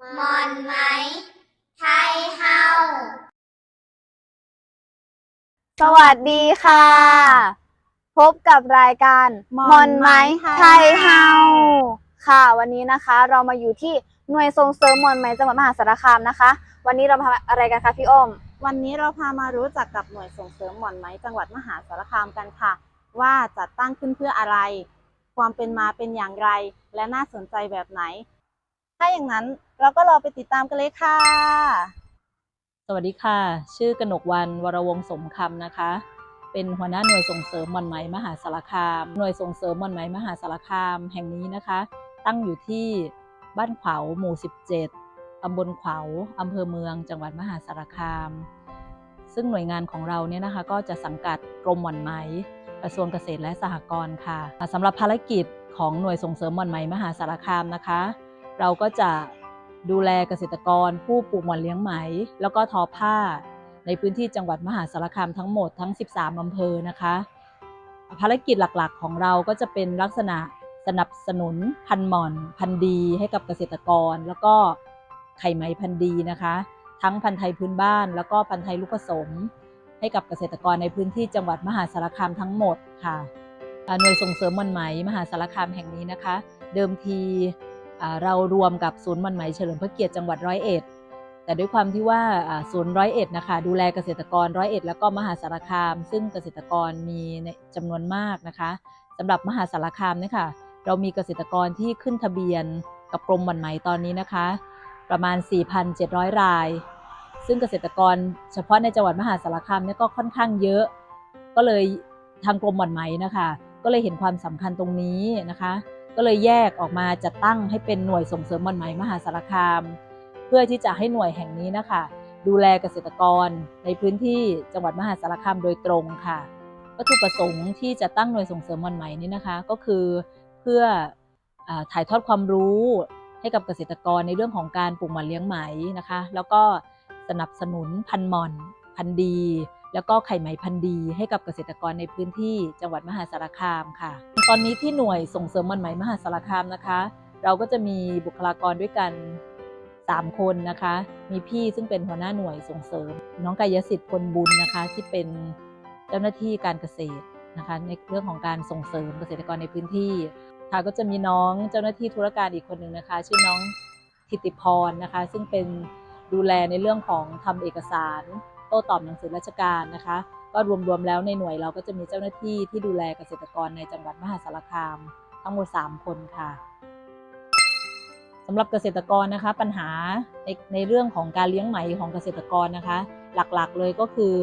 มอนไหมไทยเฮา สวัสดีค่ะ พบกับรายการมอนมอนไหมไทยไทยเฮา ค่ะ วันนี้นะคะเรามาอยู่ที่หน่วยส่งเสริมมอนไหมจังหวัดมหาสารคามนะคะ วันนี้เรามาทำอะไรกันคะพี่อ้อม วันนี้เราพามารู้จักกับหน่วยส่งเสริมหม่อนไหมจังหวัดมหาสารคามกันค่ะ ว่าจัดตั้งขึ้นเพื่ออะไร ความเป็นมาเป็นอย่างไร และน่าสนใจแบบไหน ถ้าอย่างนั้นเราก็รอไปติดตามกันเลยค่ะ สวัสดีค่ะ ชื่อกนกวันวรวงสมคำนะคะ เป็นหัวหน้าหน่วยส่งเสริมหม่อนไหมมหาสารคาม หน่วยส่งเสริมหม่อนไหมมหาสารคามแห่งนี้นะคะ ตั้งอยู่ที่บ้านขวาวหมู่ 17ตำบลขวาวอำเภอเมือง จังหวัดมหาสารคาม ซึ่งหน่วยงานของเราเนี่ยนะคะ ก็จะสังกัดกรมหม่อนไหมกระทรวงเกษตรและสหกรณ์ค่ะสำหรับภารกิจของหน่วยส่งเสริมหม่อนไหมมหาสารคามนะคะ เราก็จะดูแลเกษตรกร ผู้ปลูกหมอนเลี้ยงไหม แล้วก็ทอผ้า ในพื้นที่จังหวัดมหาสารคามทั้งหมดทั้ง 13อำเภอนะคะ ภารกิจหลักๆ ของเราก็จะเป็นลักษณะสนับสนุนพันหมอน พันดีให้กับเกษตรกร แล้วก็ไข่ไหมพันดีนะคะ ทั้งพันธุ์ไทยพื้นบ้าน แล้วก็พันธุ์ไทยลูกผสม ให้กับเกษตรกรในพื้นที่จังหวัดมหาสารคามทั้งหมดค่ะหน่วยส่งเสริมมันไหมมหาสารคามแห่งนี้นะคะ เดิมที เรารวมกับศูนย์มันไหมเฉลิมพระเกียรติจังหวัดร้อยเอ็ดแต่ด้วยความที่ว่าศูนย์ร้อยเอ็ดนะคะดูแลเกษตรกรร้อยเอ็ดแล้วก็มหาสารคาม ซึ่งเกษตรกรมีในจำนวนมากนะคะสำหรับมหาสารคามเนี่ยค่ะเรามีเกษตรกรที่ขึ้นทะเบียนกับกรมมันไหมตอนนี้นะคะ ประมาณ 4,700 ราย ซึ่งเกษตรกรเฉพาะในจังหวัดมหาสารคามเนี่ยก็ค่อนข้างเยอะ ก็เลยทางกรมหม่นไหมนะคะ ก็เลยเห็นความสำคัญตรงนี้นะคะ ก็เลยแยกออกมาจัดตั้งให้เป็นหน่วยส่งเสริมหม่อนไหมมหาสารคาม เพื่อที่จะให้หน่วยแห่งนี้นะคะ ดูแลเกษตรกรในพื้นที่จังหวัดมหาสารคามโดยตรงค่ะวัตถุประสงค์ที่จะตั้งหน่วยส่งเสริมหม่อนไหมนี้นะคะ ก็คือเพื่ออถ่ายทอดความรู้ให้กับเกษตรกรในเรื่องของการปลูกหม่อนเลี้ยงไหมนะคะ แล้วก็สนับสนุนพันหมอน พันดี แล้วก็ไข่ไหมพันดี ให้กับเกษตรกรในพื้นที่จังหวัดมหาสารคามค่ะ ตอนนี้ที่หน่วยส่งเสริมหม่อนไหม่มหาสารคามนะคะ เราก็จะมีบุคลากรด้วยกัน 3 คนนะคะ มีพี่ซึ่งเป็นหัวหน้าหน่วยส่งเสริม น้องกายสิทธิ์พลบุญนะคะ ที่เป็นเจ้าหน้าที่การเกษตรนะคะ ในเรื่องของการส่งเสริมเกษตรกรในพื้นที่ ค่ะก็จะมีน้องเจ้าหน้าที่ธุรการอีกคนหนึ่งนะคะ ชื่อน้องทิติพรนะคะ ซึ่งเป็นดูแลในเรื่องของทำเอกสาร โต้ตอบหนังสือราชการนะคะ ก็รวมๆแล้วในหน่วยเราก็จะมีเจ้าหน้าที่ที่ดูแลเกษตรกรในจังหวัดมหาสารคาม ทั้งหมด 3 คนค่ะสำหรับเกษตรกรนะคะปัญหาในในเรื่องของการเลี้ยงไหมของเกษตรกรนะคะ หลักๆเลยก็คือ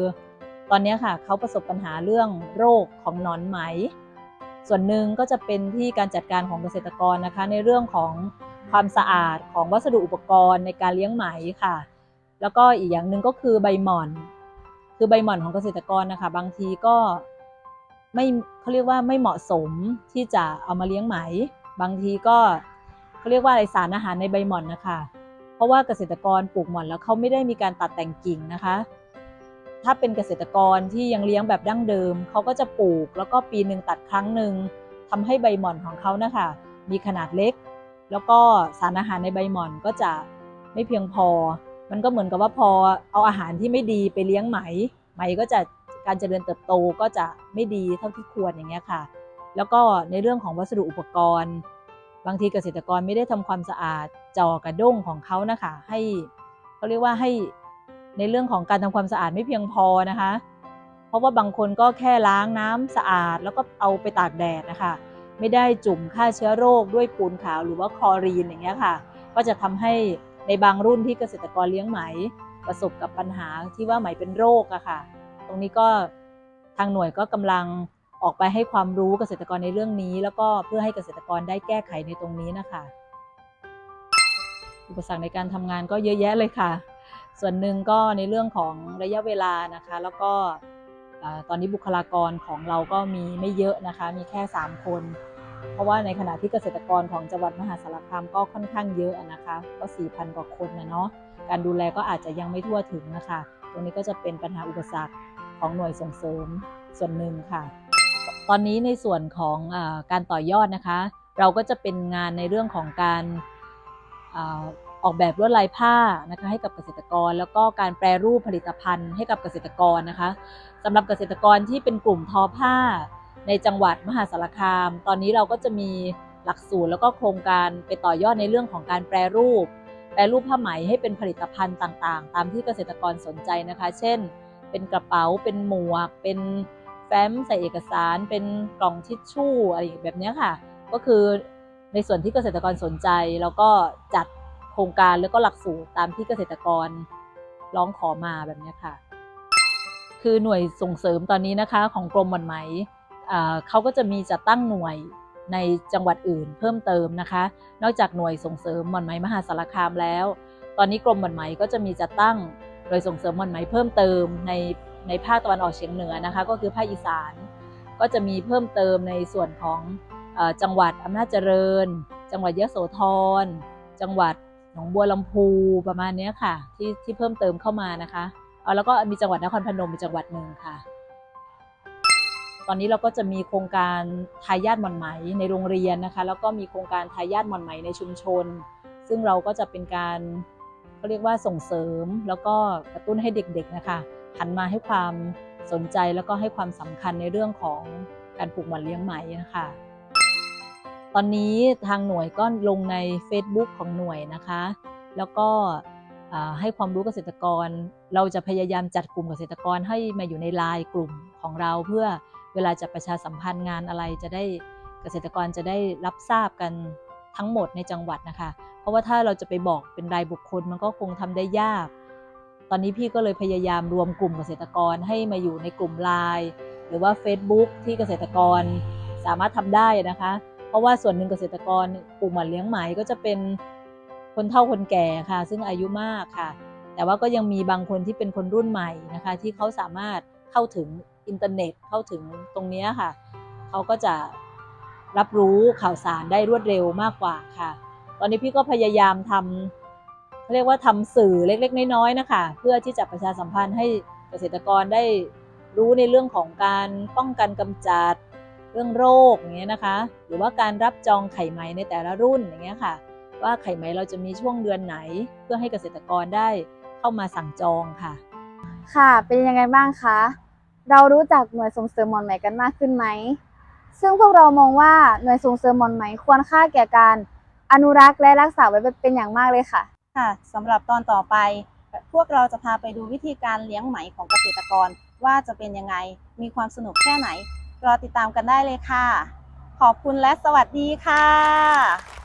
ตอนนี้ค่ะเขาประสบปัญหาเรื่องโรคของหนอนไหม ส่วนหนึ่งก็จะเป็นที่การจัดการของเกษตรกรนะคะ ในเรื่องของความสะอาดของวัสดุอุปกรณ์ในการเลี้ยงไหมค่ะ แล้วก็อีกอย่างหนึ่งก็คือใบหม่อน คือใบหม่อนของเกษตรกรนะคะ บางทีก็ไม่เขาเรียกว่าไม่เหมาะสมที่จะเอามาเลี้ยงไหม บางทีก็เขาเรียกว่าอะไรสารอาหารในใบหม่อนนะคะ เพราะว่าเกษตรกรปลูกหม่อนแล้วเขาไม่ได้มีการตัดแต่งกิ่งนะคะ ถ้าเป็นเกษตรกรที่ยังเลี้ยงแบบดั้งเดิมเขาก็จะปลูกแล้วก็ปีหนึ่งตัดครั้งหนึ่งทำให้ใบหม่อนของเขานะคะมีขนาดเล็ก แล้วก็สารอาหารในใบหม่อนก็จะไม่เพียงพอ มันก็เหมือนกับว่าพอเอาอาหารที่ไม่ดีไปเลี้ยงไหม ไหมก็จะการเจริญเติบโตก็จะไม่ดีเท่าที่ควรอย่างเงี้ยค่ะ แล้วก็ในเรื่องของวัสดุอุปกรณ์ บางทีเกษตรกรไม่ได้ทำความสะอาดจอกระด้งของเขานะคะ ให้เขาเรียกว่าให้ในเรื่องของการทำความสะอาดไม่เพียงพอนะคะ เพราะว่าบางคนก็แค่ล้างน้ำสะอาด แล้วก็เอาไปตากแดดนะคะ ไม่ได้จุ่มฆ่าเชื้อโรคด้วยปูนขาวหรือว่าคลอรีนอย่างเงี้ยค่ะ ก็จะทำให้ ในบางรุ่นที่เกษตรกรเลี้ยงไหม ประสบกับปัญหาที่ว่าไหมเป็นโรคอะค่ะ ตรงนี้ก็ทางหน่วยก็กำลังออกไปให้ความรู้เกษตรกรในเรื่องนี้ แล้วก็เพื่อให้เกษตรกรได้แก้ไขในตรงนี้นะคะ อุปสรรคในการทำงานก็เยอะแยะเลยค่ะ ส่วนหนึ่งก็ในเรื่องของระยะเวลานะคะ แล้วก็ตอนนี้บุคลากรของเราก็มีไม่เยอะนะคะ มีแค่ 3 คน เพราะว่าในขณะที่เกษตรกรของจังหวัดมหาสารคามก็ค่อนข้างเยอะนะคะก็ 4,000 กว่าคนนะเนาะการดูแลก็อาจจะยังไม่ทั่วถึงนะคะ ตรงนี้ก็จะเป็นปัญหาอุปสรรคของหน่วยส่งเสริมส่วนหนึ่งค่ะ ตอนนี้ในส่วนของอการต่อยอดนะคะ เราก็จะเป็นงานในเรื่องของการอออกแบบลวดลายผ้านะคะให้กับเกษตรกร แล้วก็การแปรรูปผลิตภัณฑ์ให้กับเกษตรกรนะคะสำหรับเกษตรกรที่เป็นกลุ่มทอผ้า ในจังหวัดมหาสารคาม ตอนนี้เราก็จะมีหลักสูตรแล้วก็โครงการไปต่อยอดในเรื่องของการแปรรูป แปรรูปผ้าไหมให้เป็นผลิตภัณฑ์ต่างๆ ตามที่เกษตรกรสนใจนะคะ เช่น เป็นกระเป๋า เป็นหมวก เป็นแฟ้มใส่เอกสาร เป็นกล่องทิชชู่อะไรแบบเนี้ยค่ะ ก็คือในส่วนที่เกษตรกรสนใจแล้วก็จัดโครงการแล้วก็หลักสูตรตามที่เกษตรกรร้องขอมาแบบเนี้ยค่ะ คือหน่วยส่งเสริมตอนนี้นะคะของกรมหม่อนไหม เขาก็จะมีจัดตั้งหน่วยในจังหวัดอื่นเพิ่มเติมนะคะ นอกจากหน่วยส่งเสริมหม่อนไหมมหาสารคามแล้ว ตอนนี้กรมหม่อนไหมก็จะมีจัดตั้งหน่วยส่งเสริมหม่อนไหมเพิ่มเติมในในภาคตะวันออกเฉียงเหนือนะคะ ก็คือภาคอีสาน ก็จะมีเพิ่มเติมในส่วนของอจังหวัดอำนาจเจริญ จังหวัดยะโสธร จังหวัดหนองบัวลำพูประมาณเนี้ยค่ะ ที่ที่เพิ่มเติมเข้ามานะคะเอาแล้วก็มีจังหวัดนครพนมเป็นจังหวัดหนึ่งค่ะ ตอนนี้เราก็จะมีโครงการทายาทหม่อนไหมในโรงเรียนนะคะ แล้วก็มีโครงการทายาทหม่อนไหมในชุมชน ซึ่งเราก็จะเป็นการเขาเรียกว่าส่งเสริม แล้วก็กระตุ้นให้เด็กๆนะคะหันมาให้ความสนใจแล้วก็ให้ความสำคัญในเรื่องของการปลูกหม่อนเลี้ยงไหมนะคะตอนนี้ทางหน่วยก็ลงใน Facebook ของหน่วยนะคะ แล้วก็ให้ความรู้เกษตรกร เราจะพยายามจัดกลุ่มเกษตรกรให้มาอยู่ในไลน์กลุ่มของเราเพื่อ เวลาจะประชาสัมพันธ์งานอะไรจะได้เกษตรกรจะได้รับทราบกันทั้งหมดในจังหวัดนะคะ เพราะว่าถ้าเราจะไปบอกเป็นรายบุคคลมันก็คงทำได้ยาก ตอนนี้พี่ก็เลยพยายามรวมกลุ่มเกษตรกรให้มาอยู่ในกลุ่มไลน์หรือว่า Facebook ที่เกษตรกรสามารถทำได้นะคะ เพราะว่าส่วนหนึ่งเกษตรกรปลูกหมันเลี้ยงไหมก็จะเป็นคนเฒ่าคนแก่ค่ะ ซึ่งอายุมากค่ะ แต่ว่าก็ยังมีบางคนที่เป็นคนรุ่นใหม่นะคะ ที่เขาสามารถเข้าถึง อินเทอร์เน็ตเข้าถึงตรงนี้ค่ะ เขาก็จะรับรู้ข่าวสารได้รวดเร็วมากกว่าค่ะ ตอนนี้พี่ก็พยายามทำเขาเรียกว่าทำสื่อเล็กๆ น้อยๆนะคะ เพื่อที่จะประชาสัมพันธ์ให้เกษตรกรได้รู้ในเรื่องของการป้องกันกำจัดเรื่องโรคอย่างเงี้ยนะคะ หรือว่าการรับจองไข่ไหมในแต่ละรุ่นอย่างเงี้ยค่ะ ว่าไข่ไหมเราจะมีช่วงเดือนไหน เพื่อให้เกษตรกรได้เข้ามาสั่งจองค่ะ ค่ะ เป็นยังไงบ้างคะ เรารู้จักหน่วยส่งเสริมหมอนไหมกันมากขึ้นไหม ซึ่งพวกเรามองว่าหน่วยส่งเสริมหมอนไหมควรค่าแก่การอนุรักษ์และรักษาไว้เป็นอย่างมากเลยค่ะ ค่ะสำหรับตอนต่อไป พวกเราจะพาไปดูวิธีการเลี้ยงไหมของเกษตรกรว่าจะเป็นยังไง มีความสนุกแค่ไหน รอติดตามกันได้เลยค่ะ ขอบคุณและสวัสดีค่ะ